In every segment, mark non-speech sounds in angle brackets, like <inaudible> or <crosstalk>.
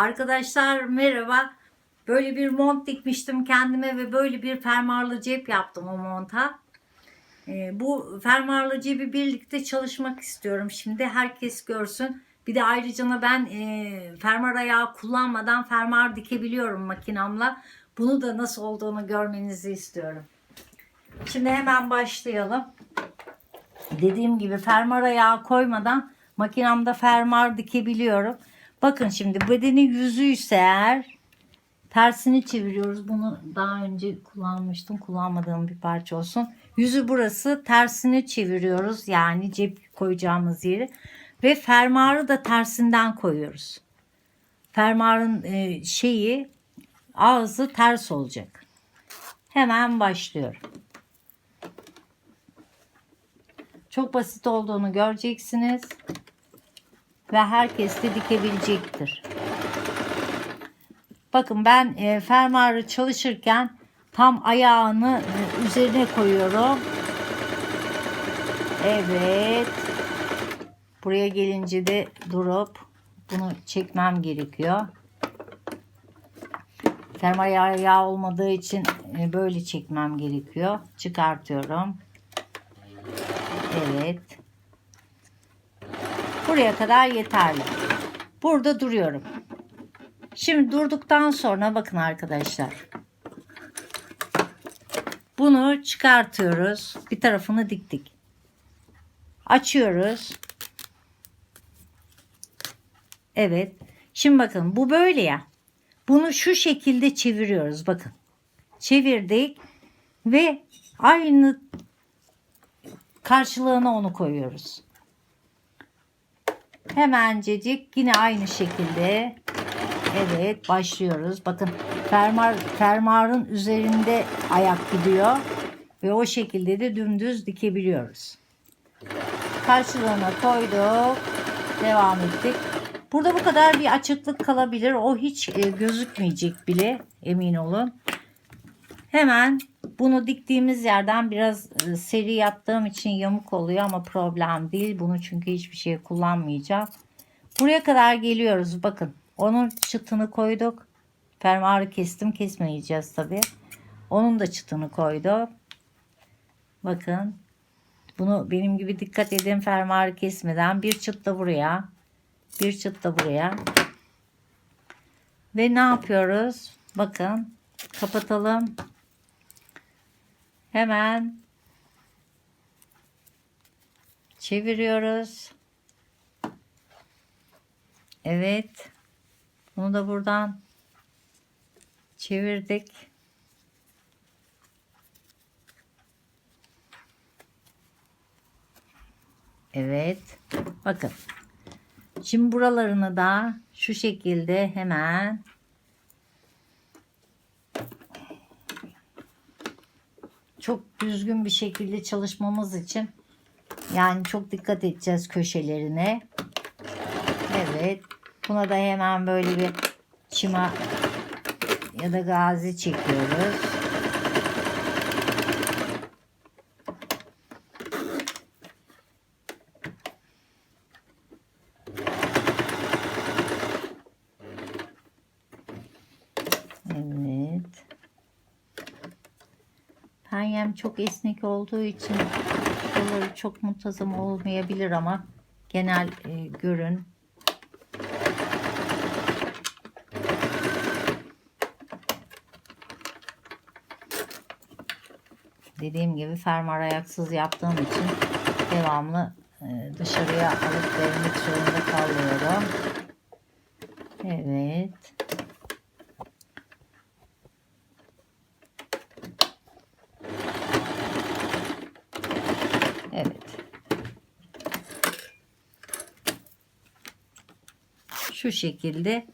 Arkadaşlar merhaba. Böyle bir mont dikmiştim kendime ve böyle bir fermuarlı cep yaptım o monta. Ee, bu fermuarlı cebi birlikte çalışmak istiyorum. Şimdi herkes görsün. Bir de ayrıca ben e, fermuar ayağı kullanmadan fermuar dikebiliyorum makinamla. Bunu da nasıl olduğunu görmenizi istiyorum. Şimdi hemen başlayalım. Dediğim gibi fermuar ayağı koymadan makinamda fermuar dikebiliyorum. Bakın şimdi bedeni yüzü ise eğer tersini çeviriyoruz. Bunu daha önce kullanmıştım. Kullanmadığım bir parça olsun. Yüzü burası tersini çeviriyoruz. Yani cep koyacağımız yeri. Ve fermuarı da tersinden koyuyoruz. Fermuarın e, şeyi ağzı ters olacak. Hemen başlıyorum. Çok basit olduğunu göreceksiniz. Ve herkes de dikebilecektir. Bakın ben e, fermuarı çalışırken tam ayağını e, üzerine koyuyorum. Evet. Buraya gelince de durup bunu çekmem gerekiyor. Fermuar ayağı olmadığı için e, böyle çekmem gerekiyor. Çıkartıyorum. Evet. Buraya kadar yeterli. Burada duruyorum. Şimdi durduktan sonra bakın arkadaşlar. Bunu çıkartıyoruz. Bir tarafını diktik. Açıyoruz. Evet. Şimdi bakın bu böyle ya. Bunu şu şekilde çeviriyoruz. Bakın. Çevirdik ve aynı karşılığına onu koyuyoruz. Hemencecik yine aynı şekilde evet başlıyoruz. Bakın fermuar fermuarın üzerinde ayak gidiyor ve o şekilde de dümdüz dikebiliyoruz. Karşılığına koyduk. Devam ettik. Burada bu kadar bir açıklık kalabilir. O hiç e, gözükmeyecek bile emin olun. Hemen bunu diktiğimiz yerden biraz e, seri yaptığım için yamuk oluyor ama problem değil. Bunu çünkü hiçbir şey kullanmayacağım. Buraya kadar geliyoruz. Bakın onun çıtını koyduk. Fermuarı kestim. Kesmeyeceğiz tabi. Onun da çıtını koydum. Bakın. Bunu benim gibi dikkat edin fermuarı kesmeden. Bir çıt da buraya. Bir çıt da buraya. Ve ne yapıyoruz? Bakın. Kapatalım. Hemen çeviriyoruz. Evet. Bunu da buradan çevirdik. Evet. Bakın. Şimdi buralarını da şu şekilde hemen çok düzgün bir şekilde çalışmamız için yani çok dikkat edeceğiz köşelerine. Evet. Buna da hemen böyle bir çima ya da gazi çekiyoruz. Evet. Penyem çok esnek olduğu için şuraları çok muntazam olmayabilir ama genel e, görün. Dediğim gibi fermuar ayaksız yaptığım için devamlı e, dışarıya alıp vermek zorunda kalıyorum. Evet. Şu şekilde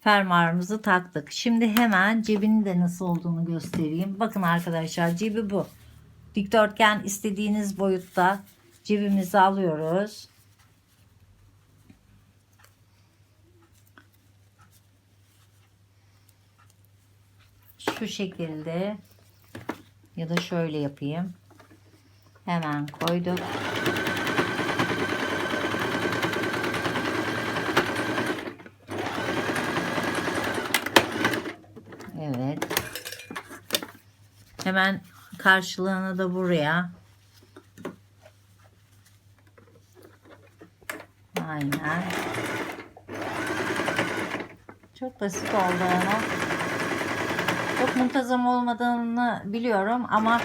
fermuarımızı taktık. Şimdi hemen cebinin de nasıl olduğunu göstereyim. Bakın arkadaşlar cebi bu. Dikdörtgen istediğiniz boyutta cebimizi alıyoruz. Şu şekilde ya da şöyle yapayım. Hemen koyduk. Hemen karşılığını da buraya. Aynen. Çok basit oldu ama. Çok muntazam olmadığını biliyorum ama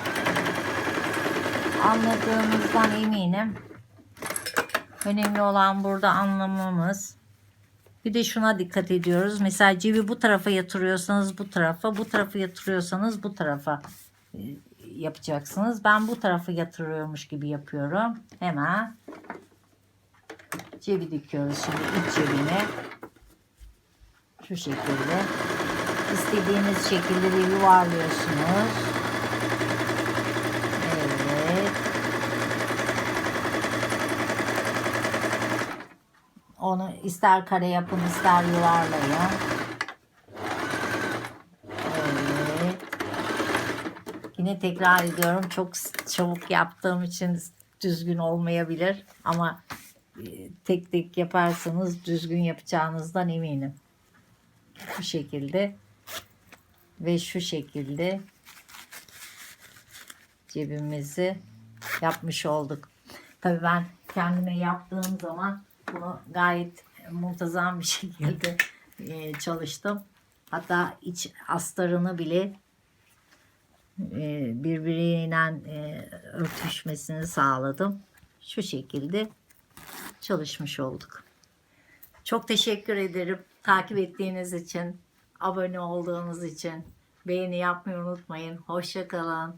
anladığımızdan eminim. Önemli olan burada anlamamız. Bir de şuna dikkat ediyoruz. Mesela cebi bu tarafa yatırıyorsanız bu tarafa, bu tarafa yatırıyorsanız bu tarafa yapacaksınız. Ben bu tarafa yatırıyormuş gibi yapıyorum. Hemen cebi dikiyoruz şimdi iç cebine. Şu şekilde. İstediğiniz şekilde de yuvarlıyorsunuz. Evet. Onu ister kare yapın ister yuvarlayın. Evet. Yine tekrar ediyorum çok çabuk yaptığım için düzgün olmayabilir ama e, tek tek yaparsanız düzgün yapacağınızdan eminim. Bu şekilde ve şu şekilde cebimizi yapmış olduk. Tabii ben kendime yaptığım zaman bunu gayet muntazam bir <laughs> şekilde e, çalıştım. Hatta iç astarını bile birbiriyle e, örtüşmesini sağladım. Şu şekilde çalışmış olduk. Çok teşekkür ederim takip ettiğiniz için, abone olduğunuz için. Beğeni yapmayı unutmayın. Hoşça kalın.